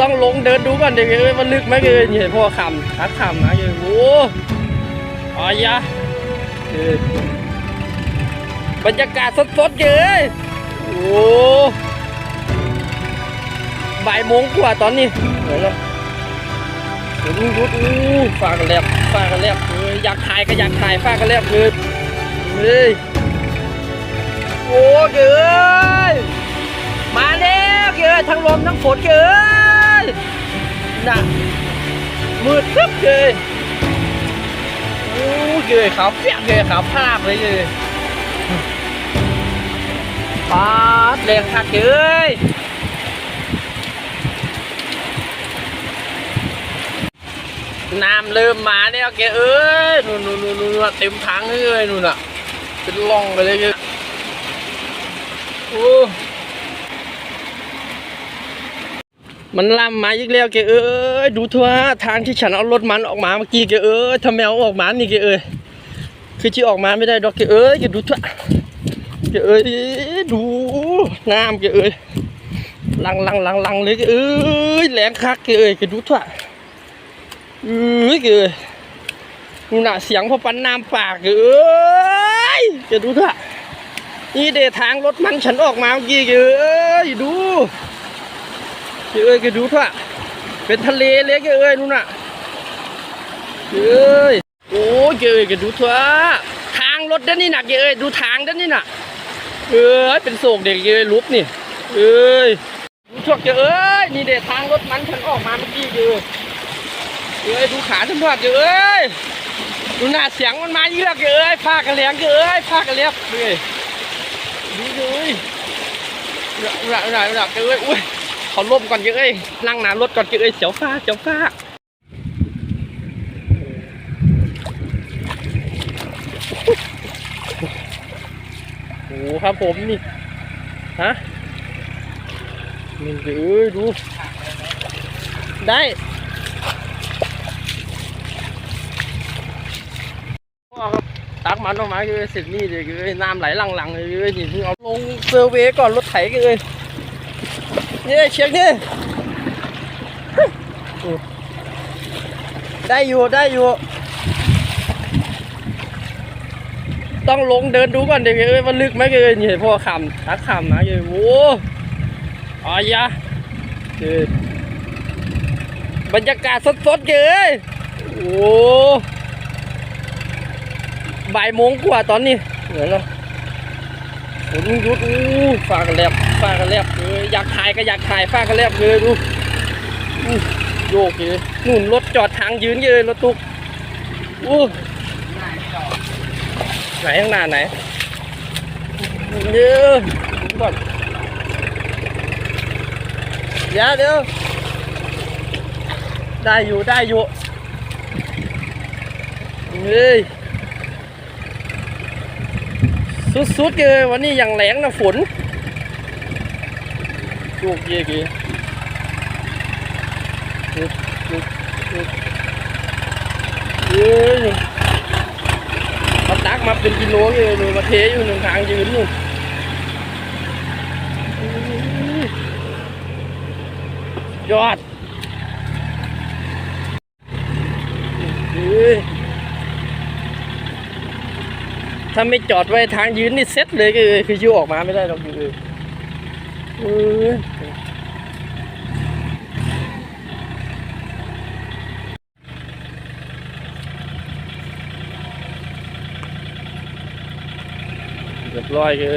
ต้องลงเดินดูก่อนเดี๋ยวมันลึกไหมเอ้ยนี่พ่อคำทักคำนะเอ้ยโอ้อายะเอ้ยบรรยากาศสดๆเอ้ยโอ้บ่ายโมงกว่าตอนนี้เดี๋ยวนะเดี๋ยวดูดูอู้ฟ้ากันแลบฟ้ากันแลบเอ้ยอยากถ่ายก็อยากถ่ายฟ้ากันแลบเลยเฮ้ยโอ้เอ้ยมาแล้วเกยทั้งลมทั้งฝนเกย น่ะมืดตึ๊บเกยโอ้เกยขาวเปียกเกยขาวภาพเลยเกยปาดแรงคักเกยน้ำเริ่มมาแล้วเกเอ้ยนู่นนู่นนู่นนู่นเต็มถังเลยนู่นน่ะเป็นร่องไปเลยเกยโอ้ มันล่ำมาอีกแล้วแกเอ้ยดูทั่วทางที่ฉันเอารถมันออกมาเมื่อกี้แกเอ้ยทำไมเอาออกมานี่แกเอ้ยคือที่ออกมาไม่ได้ดอกแกเอ้ยแกดูทั่วแกเอ้ยดูน้ำแกเอ้ยลังลังลังลังเลยแกเอ้ยแรงคักแกเอ้ยแกดูทั่วเอ้ยแกเอ้ยดูหน้าเสียงพอปันน้ำปากแกเอ้ยแกดูทั่วนี่เดทางรถมันฉันออกมาเมื่อกี้แกเอ้ยดู เจ้เอ้ยแกดูทั่วเป็นทะเลเลยแกเอ้ยนู่นน่ะเอ้ยโอ้ยแกเอ้ยแกดูทั่วทางรถด้านนี้น่ะแกเอ้ยดูทางด้านนี้น่ะเอ้ยเป็นโศกเด็กแกเอ้ยลุกนี่เอ้ยดูทั่วแกเอ้ยนี่เด็ทางรถมันฉันออกมาเมื่อกี้เอ้ยเอ้ยดูขาฉันทั่วแกเอ้ยดูหน้าเสียงมันมาเยอะแกเอ้ยพากระเลียงแกเอ้ยพากระเลียบเอ้ยดูเลยหนักหนักหนักเอ้ยอุ้ย เขาล่มก่อนเยอะเอ้ยนั่งหนารถก่อนเยอะเอ้ยเสียวฟ้าเสียวฟ้าโอ้โหครับผมนี่ฮะนี่เอ้ยดู ได้ตักมันออกมาเลยเสร็จนี่เลยน้ำไหลหลังๆเลยนี่เอาลงเซอร์เวก่อนรถไถกันเลย นี่เชียงนี่ได้อยู่ได้อยู่ ต้องลงเดินดูก่อนเดี๋ยวเอ้ยมันลึกไหมเอ้ยนี่พ่อคำทักคำนะเอ้ยโอ้อายะเอ้ยบรรยากาศสดๆเอ้ยโอ้บ่ายโมงกว่าตอนนี้เดี๋ยวนะฝ นหยุดอู้ฟากันแลบฟากันแลบเอออยากถ่ายก็อยากถ่ายฟากันแลบเลยดูโยกเลยนู่นรถจอดทางยืนเลยรถตุกอู้ไหนข้างหน้าไหนเยวดูก่อนเดี๋ยวเดี๋ยวได้อยู่ได้อยู่เฮ้ย สุดๆเลยวันนี้อย่างแรงนะฝนจุกเยกีจุกจุกจุกเย้ยเอาตักมาเป็นกิโลเลยหนูมาเทอยู่หนึ่งทางยืนนู่ยอดเฮ้ย ถ้าไม่จอดไว้ทางยืนนี่เซ็ตเลยก็คือคือยูออกมาไม่ได้หรอกคือเออเรียบร้อยคือ